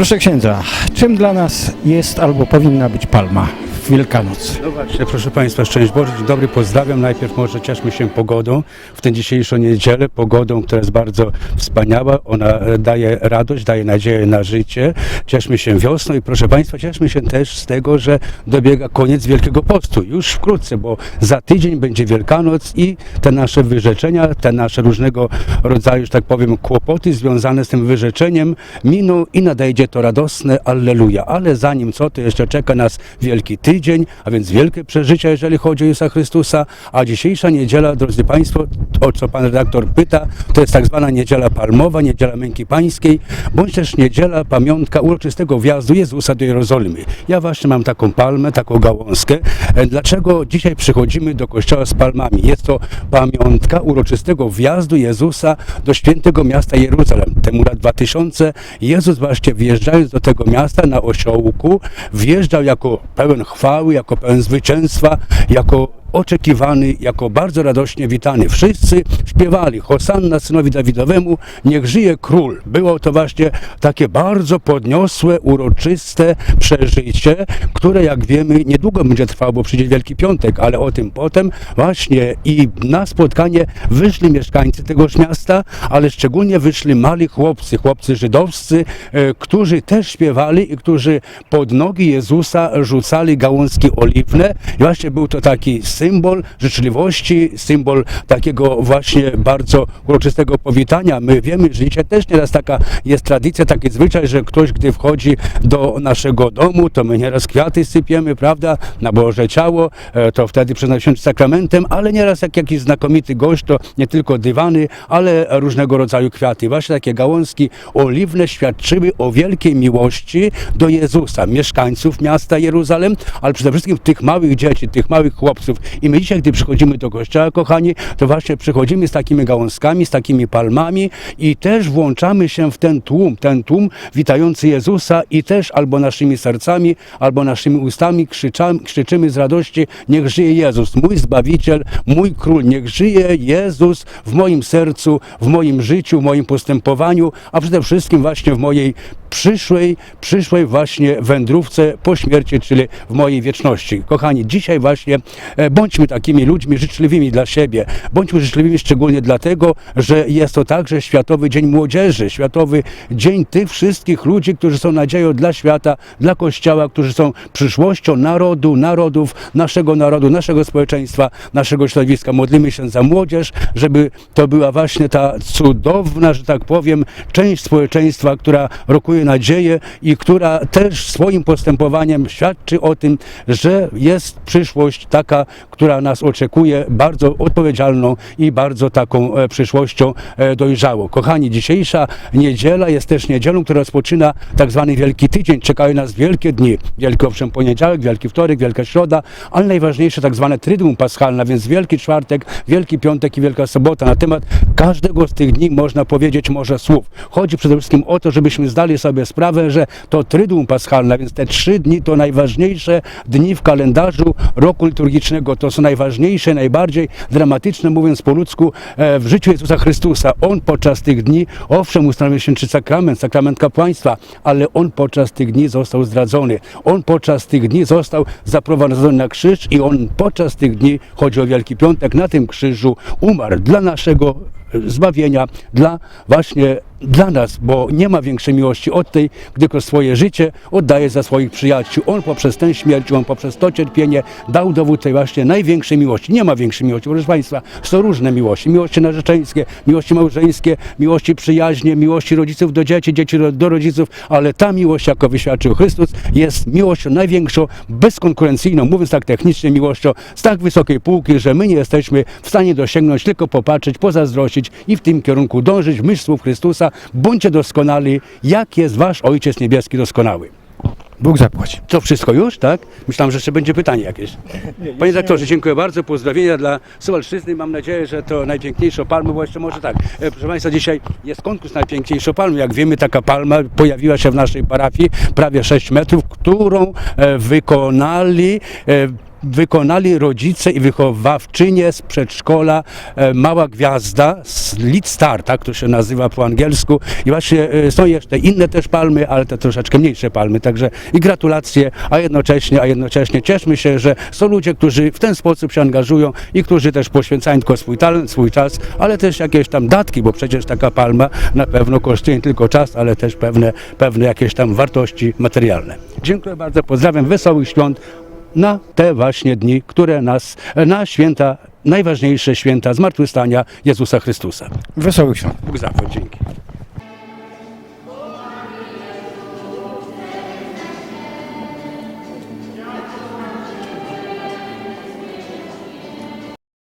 Proszę księdza, czym dla nas jest albo powinna być palma Wielkanoc? No właśnie, proszę Państwa, szczęść Boże, dzień dobry, pozdrawiam. Najpierw może cieszmy się pogodą w tę dzisiejszą niedzielę, pogodą, która jest bardzo wspaniała. Ona daje radość, daje nadzieję na życie. Cieszmy się wiosną i proszę Państwa, cieszmy się też z tego, że dobiega koniec Wielkiego Postu. Już wkrótce, bo za tydzień będzie Wielkanoc i te nasze wyrzeczenia, te nasze różnego rodzaju, że tak powiem, kłopoty związane z tym wyrzeczeniem miną i nadejdzie to radosne Alleluja. Ale zanim co, to jeszcze czeka nas Wielki Tydzień, a więc wielkie przeżycia, jeżeli chodzi o Jezusa Chrystusa. A dzisiejsza niedziela, drodzy Państwo, o co Pan redaktor pyta, to jest tak zwana Niedziela Palmowa, Niedziela Męki Pańskiej, bądź też Niedziela Pamiątka uroczystego wjazdu Jezusa do Jerozolimy. Ja właśnie mam taką palmę, taką gałązkę. E, Dlaczego dzisiaj przychodzimy do kościoła z palmami? Jest to pamiątka uroczystego wjazdu Jezusa do świętego miasta Jeruzalem. Temu lat 2000 Jezus właśnie wjeżdżając do tego miasta na osiołku, wjeżdżał jako pełen chwały, jako pełen zwycięstwa, jako oczekiwany, jako bardzo radośnie witany. Wszyscy śpiewali Hosanna synowi Dawidowemu, niech żyje król. Było to właśnie takie bardzo podniosłe, uroczyste przeżycie, które jak wiemy niedługo będzie trwało, bo przyjdzie Wielki Piątek, ale o tym potem właśnie i na spotkanie wyszli mieszkańcy tegoż miasta, ale szczególnie wyszli mali chłopcy, chłopcy żydowscy, e, którzy też śpiewali i którzy pod nogi Jezusa rzucali gałązki oliwne. I właśnie był to taki symbol życzliwości, symbol takiego właśnie bardzo uroczystego powitania. My wiemy, że dzisiaj też nieraz taka jest tradycja, taki zwyczaj, że ktoś, gdy wchodzi do naszego domu, to my nieraz kwiaty sypiemy, prawda, na Boże Ciało, e, to wtedy przenosimy sakramentem, ale nieraz jak jakiś znakomity gość, to nie tylko dywany, ale różnego rodzaju kwiaty. Właśnie takie gałązki oliwne świadczyły o wielkiej miłości do Jezusa, mieszkańców miasta Jeruzalem, ale przede wszystkim tych małych dzieci, tych małych chłopców. I my dzisiaj, gdy przychodzimy do kościoła, kochani, to właśnie przychodzimy z takimi gałązkami, z takimi palmami i też włączamy się w ten tłum, ten tłum witający Jezusa i też albo naszymi sercami, albo naszymi ustami krzyczamy, krzyczymy z radości, niech żyje Jezus, mój Zbawiciel, mój Król, niech żyje Jezus w moim sercu, w moim życiu, w moim postępowaniu, a przede wszystkim właśnie w mojej przyszłej, przyszłej właśnie wędrówce po śmierci, czyli w mojej wieczności. Kochani, dzisiaj właśnie e, bądźmy takimi ludźmi życzliwymi dla siebie. Bądźmy życzliwymi szczególnie dlatego, że jest to także Światowy Dzień Młodzieży, Światowy Dzień tych wszystkich ludzi, którzy są nadzieją dla świata, dla Kościoła, którzy są przyszłością narodu, narodów, naszego narodu, naszego społeczeństwa, naszego środowiska. Modlimy się za młodzież, żeby to była właśnie ta cudowna, że tak powiem, część społeczeństwa, która rokuje nadzieję i która też swoim postępowaniem świadczy o tym, że jest przyszłość taka, która nas oczekuje, bardzo odpowiedzialną i bardzo taką e, przyszłością e, dojrzałą. Kochani, dzisiejsza niedziela jest też niedzielą, która rozpoczyna tak zwany Wielki Tydzień. Czekają nas wielkie dni. Wielki owszem poniedziałek, Wielki Wtorek, Wielka Środa, ale najważniejsze tak zwane Tryduum Paschalne, więc Wielki Czwartek, Wielki Piątek i Wielka Sobota. Na temat każdego z tych dni można powiedzieć może słów. Chodzi przede wszystkim o to, żebyśmy zdali sobie sprawę, że to Tryduum Paschalne, więc te trzy dni to najważniejsze dni w kalendarzu roku liturgicznego. To są najważniejsze, najbardziej dramatyczne, mówiąc po ludzku, e, w życiu Jezusa Chrystusa. On podczas tych dni, owszem, ustanowił czy sakrament, sakrament kapłaństwa, ale on podczas tych dni został zdradzony. On podczas tych dni został zaprowadzony na krzyż i on podczas tych dni, chodzi o Wielki Piątek, na tym krzyżu umarł dla naszego zbawienia, dla właśnie dla nas, bo nie ma większej miłości od tej, gdy go swoje życie oddaje za swoich przyjaciół. On poprzez tę śmierć, on poprzez to cierpienie dał dowód tej właśnie największej miłości. Nie ma większej miłości, proszę Państwa. Są różne miłości. Miłości narzeczeńskie, miłości małżeńskie, miłości przyjaźnie, miłości rodziców do dzieci, dzieci do- rodziców, ale ta miłość, jako wyświadczył Chrystus, jest miłością największą, bezkonkurencyjną, mówiąc tak technicznie, miłością z tak wysokiej półki, że my nie jesteśmy w stanie dosięgnąć, tylko popatrzeć, pozazdrościć i w tym kierunku dążyć, myśl słów Chrystusa, bądźcie doskonali, jak jest wasz Ojciec Niebieski doskonały. Bóg zapłaci. To wszystko już, tak? Myślałem, że jeszcze będzie pytanie jakieś. Panie doktorze, dziękuję bardzo. Pozdrowienia dla Suwalszczyzny. Mam nadzieję, że to najpiękniejsza palma, bo jeszcze może tak. E, Proszę Państwa, dzisiaj jest konkurs najpiękniejszą palmy. Jak wiemy, taka palma pojawiła się w naszej parafii, prawie 6 metrów, którą e, wykonali e, wykonali rodzice i wychowawczynie z przedszkola e, Mała Gwiazda, z Lead Star, tak to się nazywa po angielsku. I właśnie e, są jeszcze inne też palmy, ale te troszeczkę mniejsze palmy. Także i gratulacje, a jednocześnie, a jednocześnie cieszmy się, że są ludzie, którzy w ten sposób się angażują i którzy też poświęcają tylko swój talent, swój czas, ale też jakieś tam datki, bo przecież taka palma na pewno kosztuje nie tylko czas, ale też pewne, pewne jakieś tam wartości materialne. Dziękuję bardzo, pozdrawiam, wesołych świąt na te właśnie dni, które nas, na święta, najważniejsze święta zmartwychwstania Jezusa Chrystusa. Wesołych świąt. Bóg zapłać, dzięki.